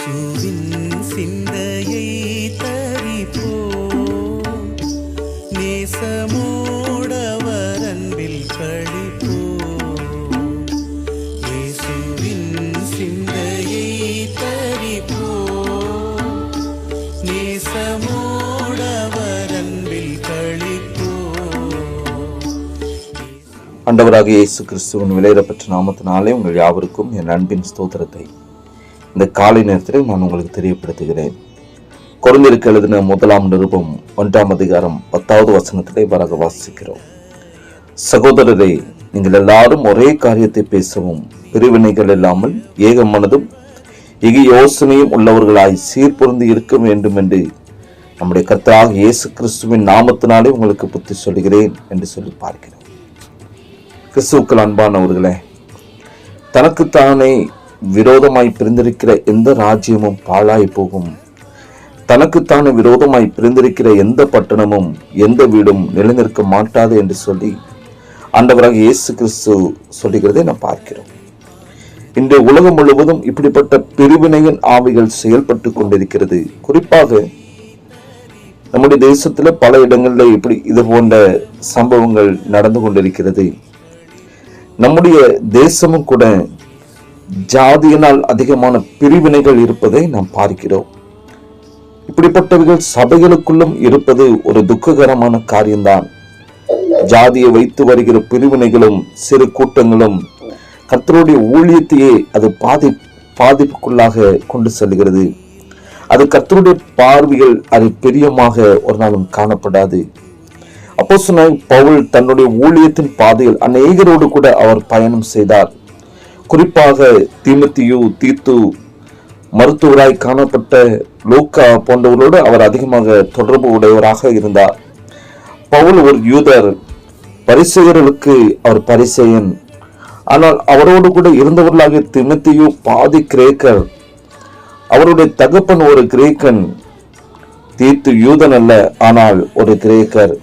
இயேசுவின் சிந்தையை தரிப்போம். நேசமோடவர் அன்பில் கழிப்போம். இயேசுவின் சிந்தையை தரிப்போம். நேசமோடவர் அன்பில் கழிப்போம். ஆண்டவராக இயேசு கிறிஸ்துவின் விலையிடப்பட்ட நாமத்தினாலே உங்கள் யாவருக்கும் என் அன்பின் ஸ்தோத்திரத்தை இந்த காலை நேரத்தில் நான் உங்களுக்கு தெரியப்படுத்துகிறேன். குழந்தைக்கு எழுதின முதலாம் நிருபம் ஒன்றாம் அதிகாரம் பத்தாவது வசனத்திலே வராக வாசிக்கிறோம். சகோதரரே நீங்கள் எல்லாரும் ஒரே காரியத்தை பேசவும் பிரிவினைகள் இல்லாமல் ஏக மனதும் இக யோசனையும் உள்ளவர்களாய் சீர்பொருந்து இருக்க வேண்டும் என்று நம்முடைய கர்த்தராக இயேசு கிறிஸ்துவின் நாமத்தினாலே உங்களுக்கு புத்தி சொல்கிறேன் என்று சொல்லி பார்க்கிறோம். கிறிஸ்துவுக்கள் அன்பானவர்களே தனக்குத்தானே விரோதமாய் பிரிந்திருக்கிற எந்த ராஜ்யமும் பாழாய் போகும். தனக்குத்தான விரோதமாய் பிரிந்திருக்கிற எந்த பட்டணமும் எந்த வீடும் நிலைநிற்க மாட்டாது என்று சொல்லி ஆண்டவராக இயேசு கிறிஸ்து சொல்லுகிறதை நாம் பார்க்கிறோம். இன்று உலகம் முழுவதும் இப்படிப்பட்ட பிரிவினையின் ஆவிகள் செயல்பட்டு கொண்டிருக்கிறது. குறிப்பாக நம்முடைய தேசத்துல பல இடங்களில் இப்படி இது போன்ற சம்பவங்கள் நடந்து கொண்டிருக்கிறது. நம்முடைய தேசமும் கூட ஜாதியினால் அதிகமான பிரிவினைகள் இருப்பதை நாம் பார்க்கிறோம். இப்படிப்பட்டவர்கள் சபைகளுக்குள்ளும் இருப்பது ஒரு துக்ககரமான காரியம்தான். ஜாதியை வைத்து வருகிற பிரிவினைகளும் சிறு கூட்டங்களும் கர்த்தருடைய ஊழியத்தையே அது பாதி பாதிப்புக்குள்ளாக கொண்டு செல்கிறது. அது கர்த்தருடைய பார்வையில் அது பெரியமாக ஒரு நாளும் காணப்படாது. அப்போ பவுல் தன்னுடைய ஊழியத்தின் பாதையில் அநேகரோடு கூட அவர் பயணம் செய்தார். குறிப்பாக தீமத்தியு தீத்து மருத்துவராய் காணப்பட்ட லூக்கா போன்றவர்களோடு அவர் அதிகமாக தொடர்பு உடையவராக இருந்தார். பவுல் ஒரு யூதர் பரிசெயர்களுக்கு அவர் பரிசெயன். ஆனால் அவரோடு கூட இருந்தவர்களாக திமத்தியு பாதி கிரேக்கர். அவருடைய தகப்பன் ஒரு கிரேக்கன். தீத்து யூதன் அல்ல ஆனால் ஒரு கிரேக்கர்.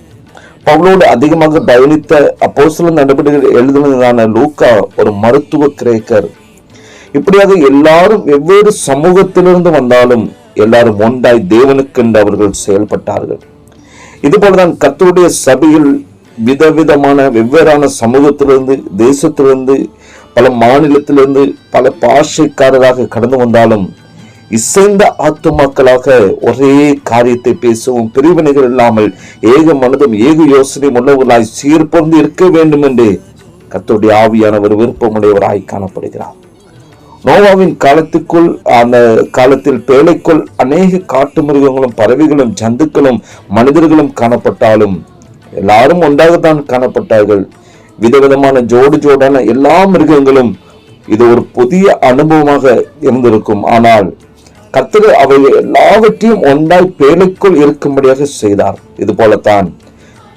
பவுலோடு அதிகமாக பயணித்த அப்போஸ்தல நடவடிக்கைகள் எழுதுனதான லூக்கா ஒரு மருத்துவ கிரேக்கர். இப்படியாக எல்லாரும் வெவ்வேறு சமூகத்திலிருந்து வந்தாலும் எல்லாரும் ஒன்றாய் தேவனுக்கென்று அவர்கள் செயல்பட்டார்கள். இதுபோலதான் கத்தருடைய சபையில் விதவிதமான வெவ்வேறான சமூகத்திலிருந்து தேசத்திலிருந்து பல மாநிலத்திலிருந்து பல பாஷைக்காரராக கடந்து வந்தாலும் இசைந்த ஆத்துமாக்களாக ஒரே காரியத்தை பேசவும். பிரிவினைகள் இல்லாமல் ஏக மனதும் ஏக யோசனை உள்ளவர்களாய் சீர்பொருந்து இருக்க வேண்டும் என்று கத்தோடைய ஆவியானவர் விருப்பமுடையவராய் காணப்படுகிறார். நோவாவின் காலத்துக்குள் அந்த காலத்தில் பேழைக்குள் அநேக காட்டு மிருகங்களும் பறவைகளும் ஜந்துக்களும் மனிதர்களும் காணப்பட்டாலும் எல்லாரும் ஒன்றாகத்தான் காணப்பட்டார்கள். விதவிதமான ஜோடு ஜோடான எல்லா மிருகங்களும் இது ஒரு புதிய அனுபவமாக இருந்திருக்கும். ஆனால் கர்த்தர் அவை எல்லாவற்றையும் ஒன்றாய் பேழைக்குள் இருக்கும்படியாக செய்தார். இது போலத்தான்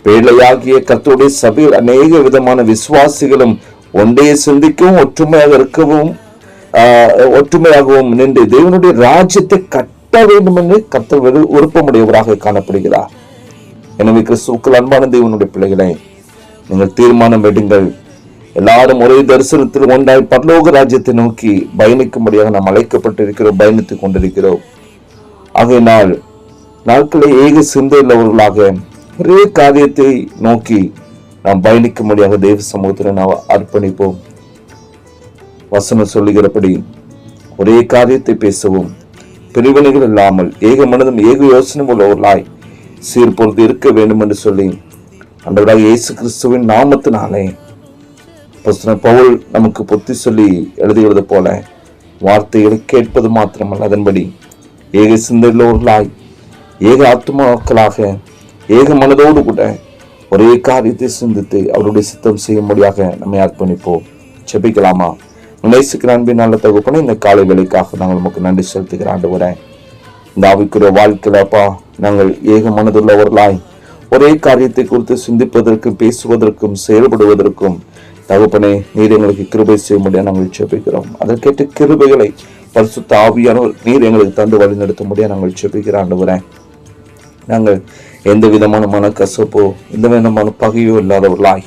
பேழையாகிய கர்த்தருடைய சபையில் அநேக விதமான விசுவாசிகளும் ஒன்றையே சிந்திக்கவும் ஒற்றுமையாக இருக்கவும் ஒற்றுமையாகவும் நின்று தேவனுடைய ராஜ்யத்தை கட்ட வேண்டும் என்று கர்த்தர் விருப்பமுடையவராக காணப்படுகிறார். எனவே கிறிஸ்துக்கள் அன்பான தேவனுடைய பிள்ளைகளை நீங்கள் தீர்மானம் எடுங்கள். எல்லாரும் ஒரே தரிசனத்தில் ஒன்றாய் பரலோக ராஜ்யத்தை நோக்கி பயணிக்கும்படியாக நாம் அழைக்கப்பட்டிருக்கிறோம் பயணித்துக் கொண்டிருக்கிறோம். ஆகையினால் நாட்களை ஏக சிந்தையுள்ளவர்களாக ஒரே காரியத்தை நோக்கி நாம் பயணிக்கும்படியாக தெய்வ சமூகத்தில் நாம் அர்ப்பணிப்போம். வசனம் சொல்லுகிறபடி ஒரே காரியத்தை பேசவும் பிரிவினைகள் இல்லாமல் ஏக மனதும் ஏக யோசனை உள்ளவர்களாய் சீர்பொழுது இருக்க வேண்டும் என்று சொல்லி அன்றவராக இயேசு கிறிஸ்துவின் நாமத்தினாலே பவுல் நமக்கு புத்தி சொல்லி எழுதுகிறது போல வார்த்தைகளை கேட்பது மாத்திரமல்ல அதன்படி ஏக சிந்தையுள்ளவர்களாய் ஏக ஆத்மாக்களாக ஏக மனதோடு கூட ஒரே காரியத்தை சிந்தித்து அவருடைய சித்தம் செய்யும்படியாக நம்மை அர்ப்பணிப்போம். செபிக்கலாமா நேசிக்கிற அன்பின் நல்ல தகுப்பனை இந்த காலை வேலைக்காக நாங்கள் நமக்கு நன்றி செலுத்துகிற ஆண்டு வரேன் இந்த ஆவிக்குரிய வாழ்க்கையிலப்பா நாங்கள் ஏக மனதுள்ளவர்களாய் ஒரே காரியத்தை குறித்து சிந்திப்பதற்கும் பேசுவதற்கும் செயல்படுவதற்கும் தகப்பனே நீர் எங்களுக்கு கிருபை செய்ய முடியாது நாங்கள் செபிக்கிறோம் அதற்கேற்ற கிருபைகளை பரிசுத்த ஆவியானவர் நீர் எங்களுக்கு தந்து வழிநடத்த முடியாது நாங்கள் செபிக்கிற ஆண்டவரேன் நாங்கள் எந்த விதமான மனக்கசப்போ எந்த விதமான பகையோ இல்லாதவர்களாய்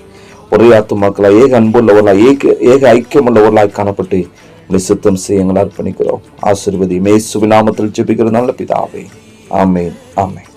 ஒரே ஆத்துமாக்களாய் ஏக அன்புள்ளவர்களாய் ஏக ஏக ஐக்கியம் உள்ளவர்களாய் காணப்பட்டு உங்களை சுத்தம் செய்ய எங்களை அர்ப்பணிக்கிறோம். ஆசீர்வதி மேசு நாமத்தில் ஜெபிக்கிற நல்ல பிதாவே. ஆமென் ஆமென்.